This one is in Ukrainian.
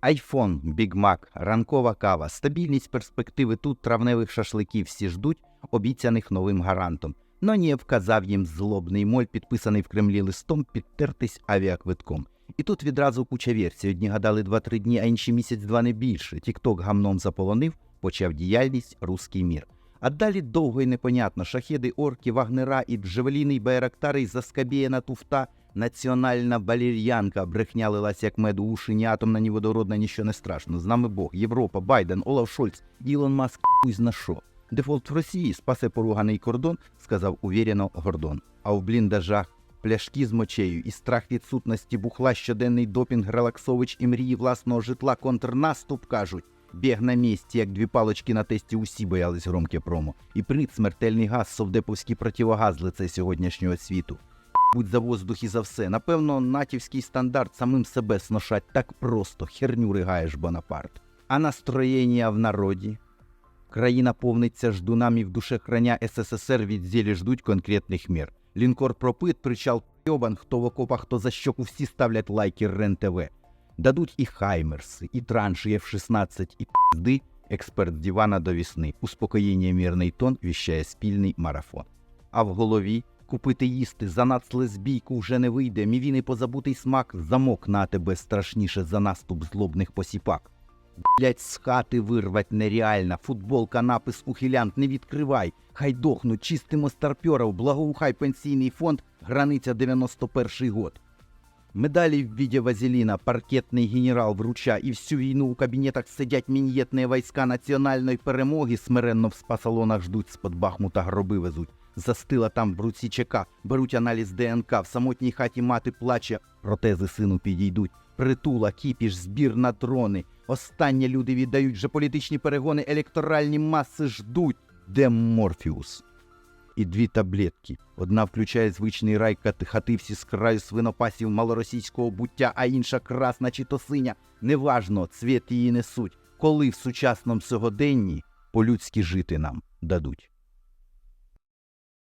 Айфон, Бігмак, ранкова кава, стабільність перспективи тут травневих шашликів всі ждуть, обіцяних новим гарантом. Но ні, вказав їм злобний моль, підписаний в Кремлі листом, підтертись авіаквитком. І тут відразу куча версій. Одні гадали 2-3 дні, а інші місяць-два не більше. Тікток гамном заполонив, почав діяльність Руський мір. А далі довго і непонятно. Шахеди, орки, вагнера і джевеліни, й байрактари, й заскабіяна туфта, національна балір'янка, брехня лилась як мед у уші, ні атомна, ні водородна, ніщо не страшно. З нами Бог, Європа, Байден, Олаф Шольц, Ілон Маск, хуй зна що. Дефолт в Росії спасе поруганий кордон, сказав увірено Гордон. А в бліндажах пляшки з мочею і страх відсутності бухла, щоденний допінг, релаксович і мрії власного житла, контрнаступ кажуть. Біг на місці, як дві палочки на тесті, усі боялись громке промо. І прит, смертельний газ, совдеповський противогаз лице сьогоднішнього світу. Будь за воздух і за все. Напевно, натівський стандарт самим себе сношать так просто, херню ригаєш Бонапарт. А настроєння в народі. Країна повниться ждунами в душехраня СССР від зілі ждуть конкретних мір. Лінкор пропит, причал йобан, хто в окопах, хто за щоку, всі ставлять лайки РЕН-ТВ. Дадуть і хаймерси, і транші F-16, і пізди, експерт з дивана до вісни. Успокоєння мірний тон віщає спільний марафон. А в голові купити їсти, занад лесбійку вже не вийде, мівіний позабутий смак, замок на тебе страшніше за наступ злобних посіпак. Блять, з хати вирвать нереально, футболка, напис ухилянт, не відкривай, хай дохнуть, чистимо старпьоров, благоухай пенсійний фонд, границя 91 год. Медалі в виде вазелина паркетний генерал вруча, і всю війну у кабінетах сидять мін'єтні війська національної перемоги, смиренно в спа-салонах ждуть, з-под Бахмута гроби везуть. Застила там в руці ЧК, беруть аналіз ДНК, в самотній хаті мати плаче, протези сину підійдуть. Притула, кіпіш, збір на трони. Останнє люди віддають вже політичні перегони, електоральні маси ждуть. Де Морфіус? І дві таблетки. Одна включає звичний рай хативсі з краю свинопасів малоросійського буття, а інша красна чи то синя. Неважно, цвіт її несуть. Коли в сучасному сьогоденні по-людськи жити нам дадуть.